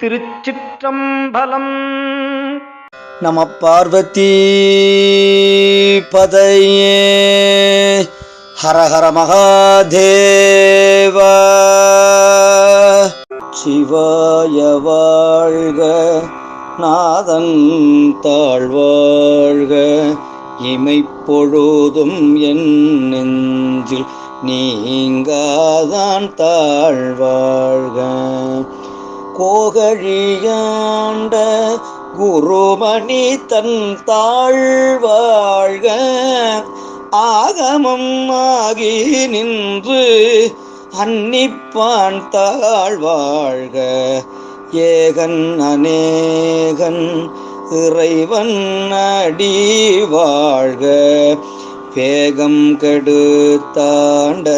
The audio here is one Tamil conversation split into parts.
திருச்சிற்றம்பலம். நம பார்வதி பதையே ஹரஹர மகாதேவ. சிவாய வாழ்க நாதன் தாழ்வாழ்க. இமைப்பொழுதும் என் நெஞ்சில் நீங்காதான் தாழ்வாழ்க. போகழியாண்ட குருமணி தன் தாழ்வாழ்க. ஆகமம் ஆகி நின்று அன்னிப்பான் தாழ்வாழ்க. ஏகன் அநேகன் இறைவன் அடி வாழ்க வேகம் கெடுத்தாண்ட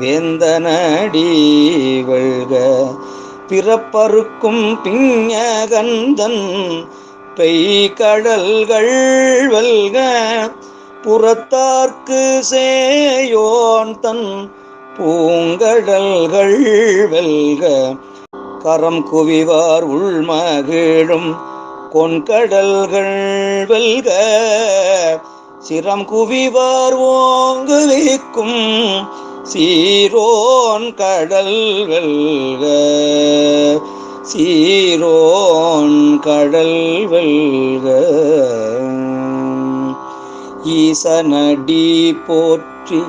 வேந்தனடி வழ்க பிறப்பறுக்கும் பிஞகந்தன் பெய்கடல்கள் வெல்க புறத்தார்க்கு சேயோன் தன் பூங்கடல்கள் வெல்க. கரம் குவிவார் உள்மகிழும் கொன்கடல்கள் வெல்க சிரம் குவிவார் ஓங்கு வீக்கும் சீரோன் கடல் வெல்க சீரோன் கடல் வெல்க. ஈசனடி போற்றி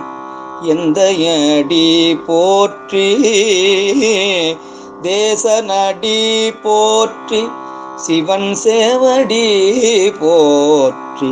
எந்த அடி போற்றி தேசனடி போற்றி சிவன் சேவடி போற்றி.